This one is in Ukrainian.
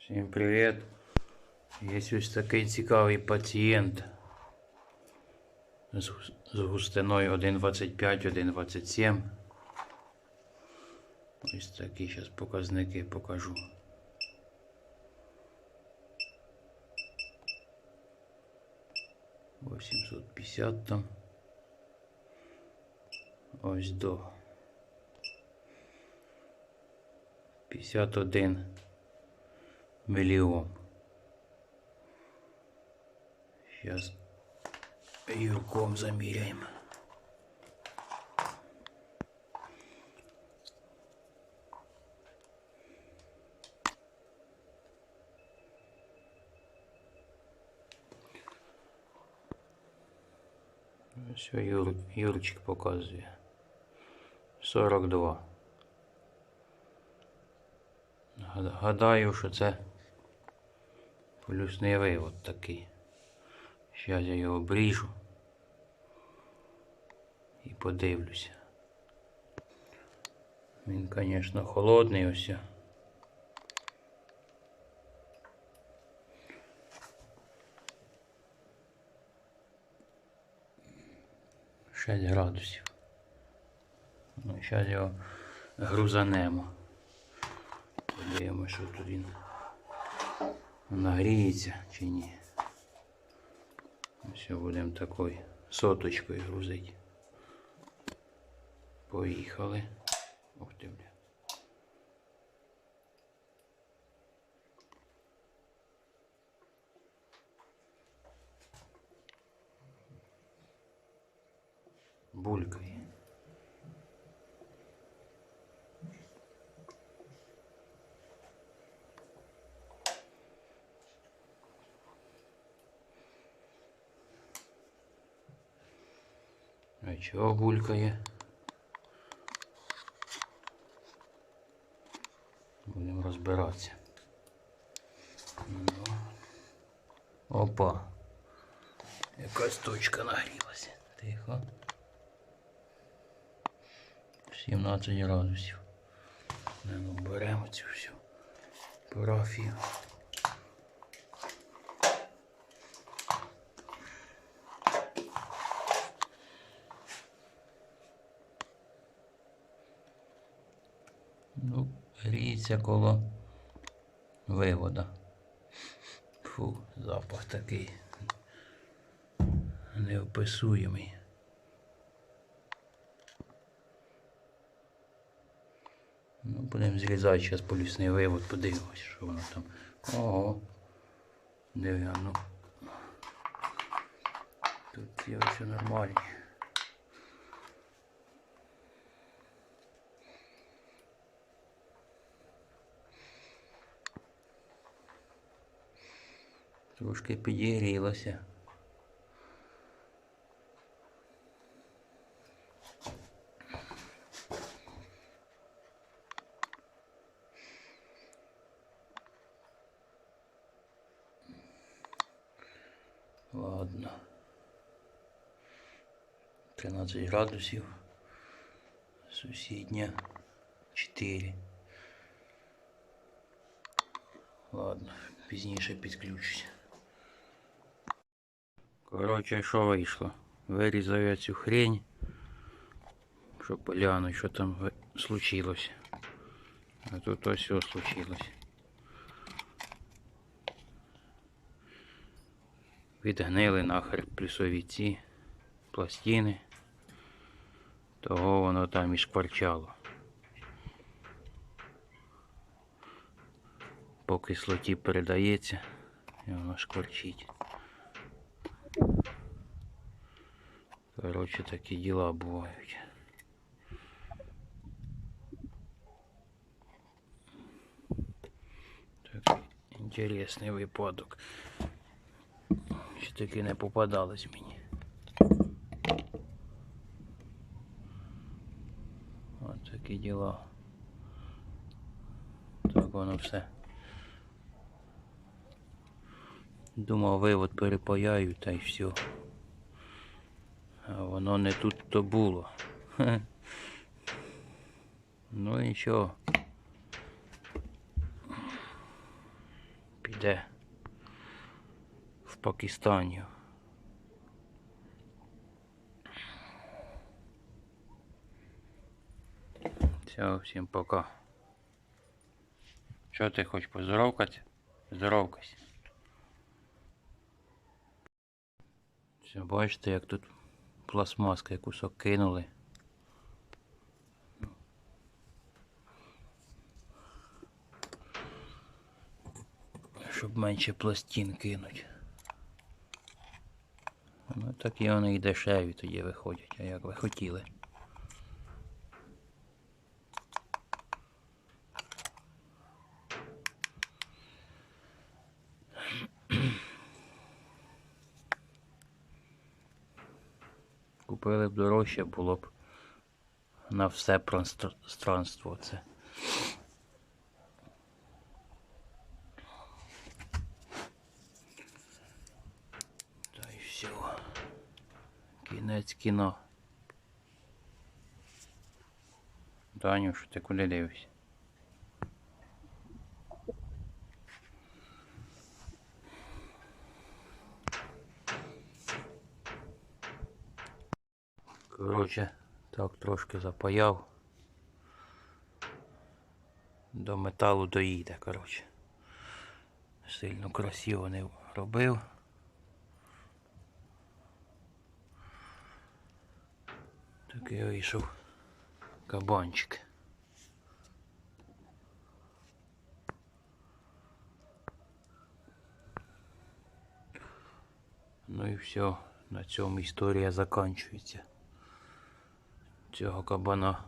Всім привіт. Є ось такий цікавий пацієнт з, гус- з густиною 1,25, 1,27. Ось такі зараз показники покажу. Восемьсот п'ятдесят там. Ось до 51 миллион. Сейчас юрком замеряем. Все, Юр, Юрчик показує. 42. Гад- Гадаю, що це полюсний вивод такий. Зараз я його обріжу і подивлюся. Він, звісно, холодний ось. 6 градусів. Ну, зараз його грузанемо. Подивимося, що тут він нагріється чи ні. Все, будемо такою соточкою грузити. Поїхали. Ух ти, бля. Булькає. А чого булькає? Будемо розбиратися. Ну. Опа. Якась точка нагрілася. Тихо. 17 градусів. Ну, беремо цю всю парафію. Ну, гріється коло вивода. Фу, запах такий неописуємий. Ну, будемо зрізати зараз полюсний вивод, подивимось, що воно там. Ого. Диви, ну. Тут є все нормально. Трошки підігрілося. Ладно. 13 градусів. Сусідня 4. Ладно, пізніше підключуся. Коротше, що вийшло? Вирізав я цю хрень, щоб глянути, що там случилось. А тут ось все случилось. Відгнили нахер плюсові ці пластини. Того воно там і шкварчало. По кислоті передається і воно шкварчить. Коротше, такі діла бувають. Такий інтересний випадок. Ще таки не попадалось мені. От такі діла. Так воно все. Думав, вивод перепаяю та й все. Воно не тут то було. Ну нічого. Де? В Пакистані. Все, всім пока. Що ти хочеш поздоровкати? Здоровкайся. Все, бачите, як тут пластмаска кусок кинули. Щоб менше пластин кинуть. Ну так і вони і дешеві тоді виходять, а як ви хотіли. Купили б дорожче, було б на все пространство це. Та й все. Кінець кіно. Данюш, ти куди дивишся? Коротше, так трошки запаяв. До металу доїде, коротше. Сильно красиво не робив. Такий вийшов кабанчик. Ну і все, на цьому історія закінчується. Цього кабана